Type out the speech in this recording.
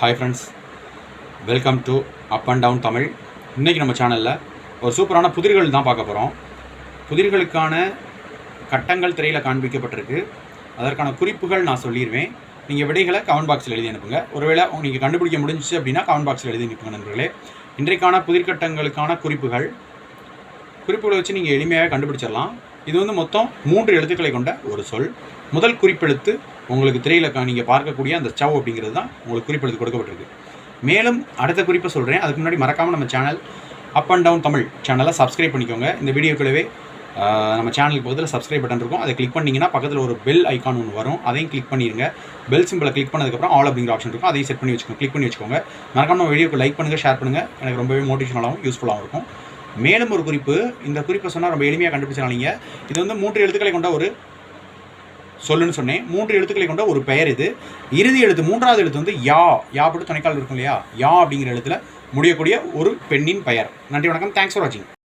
Hi friends welcome to up and down Tamil இன்றைக்கி நம்ம சேனலில் ஒரு சூப்பரான புதிர்கள் தான் பார்க்க போகிறோம் புதிர்களுக்கான கட்டங்கள் திரையில் காண்பிக்கப்பட்டிருக்கு. அதற்கான குறிப்புகள் நான் சொல்லிடுவேன் நீங்கள் விடைகளை கமெண்ட் பாக்ஸில் எழுதி அனுப்புங்க. ஒருவேளை நீங்கள் கண்டுபிடிக்க முடிஞ்சுச்சு அப்படின்னா கமெண்ட் பாக்ஸில் எழுதி அனுப்புங்க நண்பர்களே. இன்றைக்கான புதிர்கட்டங்களுக்கான குறிப்புகள். குறிப்புகளை வச்சு நீங்கள் எளிமையாக கண்டுபிடிச்சிடலாம். இது வந்து மொத்தம் மூன்று எழுத்துக்களை கொண்ட ஒரு சொல். முதல் குறிப்பெழுத்து உங்களுக்கு திரையில் நீங்கள் பார்க்கக்கூடிய அந்த சவ் அப்படிங்கிறது தான் உங்களுக்கு குறிப்பெழுத்து கொடுக்கப்பட்டிருக்கு. மேலும் அடுத்த குறிப்பை சொல்கிறேன் அதுக்கு முன்னாடி மறக்காமல் நம்ம channel up and down Tamil சேனலை சப்ஸ்கிரைப் பண்ணிக்கோங்க. இந்த வீடியோக்குள்ளவே நம்ம சேனலுக்கு பக்கத்தில் சப்ஸ்கிரைப் பட்டன் இருக்கும். அதை கிளிக் பண்ணிங்கன்னா பக்கத்தில் ஒரு பெல் ஐக்கான் ஒன்று வரும். அதையும் கிளிக் பண்ணிடுங்க பெல் சிம்பிளை கிளிக் பண்ணதுக்கப்புறம் ஆல் அப்படிங்கிற ஆப்ஷன் இருக்கும். அதையும் செட் பண்ணி வச்சுக்கோங்க. கிளிக் பண்ணி வச்சுக்கோங்க. மறக்காம வீடியோக்கு லைக் பண்ணுங்கள் ஷேர் பண்ணுங்கள் எனக்கு ரொம்பவே மோட்டிவேஷனலாகவும் யூஸ்ஃபுல்லாகவும் இருக்கும். மேலும் ஒரு குறிப்பு. இந்த குறிப்பை சொன்னால் ரொம்ப எளிமையாக கண்டுபிடிச்சிடலாம் நீங்கள் இது வந்து மூன்று எழுத்துக்களை கொண்ட ஒரு சொல்லுன்னு சொன்னேன். மூன்று எழுத்துக்களை கொண்ட ஒரு பெயர் இது. இறுதி எழுத்து மூன்றாவது எழுத்து வந்து யா. யா போட்டு துணைக்கால் இருக்கும் இல்லையா? யா அப்படிங்கிற எழுத்துல முடியக்கூடிய ஒரு பெண்ணின் பெயர். நன்றி வணக்கம். தேங்க்ஸ் ஃபார் வாட்சிங்